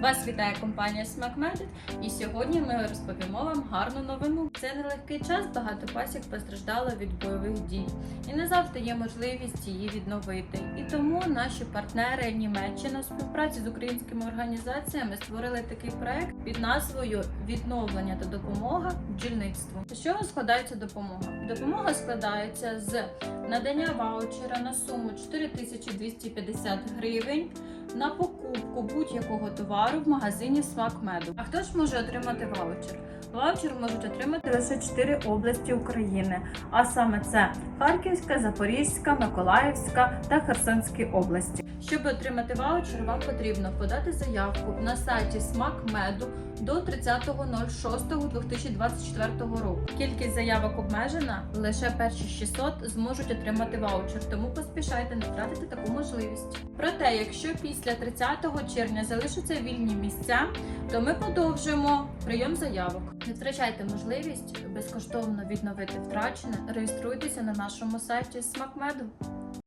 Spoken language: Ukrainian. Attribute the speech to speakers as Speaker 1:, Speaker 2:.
Speaker 1: Вас вітає компанія SmackMedit і сьогодні ми розповімо вам гарну новину. Це нелегкий час, багато пасік постраждало від бойових дій, і не завжди є можливість її відновити. І тому наші партнери Німеччина у співпраці з українськими організаціями створили такий проект під назвою Відновлення та допомога бджільництву. З чого складається допомога? Допомога складається з надання ваучера на суму 4250 гривень на покупку будь-якого товару в магазині Смак Меду. А хто ж може отримати ваучер? Ваучер можуть отримати лише 4 області України, а саме це Харківська, Запорізька, Миколаївська та Херсонські області. Щоб отримати ваучер, вам потрібно подати заявку на сайті Смак Меду до 30.06.2024 року. Кількість заявок обмежена, лише перші 600 зможуть отримати ваучер, тому поспішайте не втратити таку можливість. Проте, якщо після 30 червня залишаться вільні місця, то ми продовжуємо прийом заявок. Не втрачайте можливість безкоштовно відновити втрачене. Реєструйтеся на нашому сайті Смакмеду.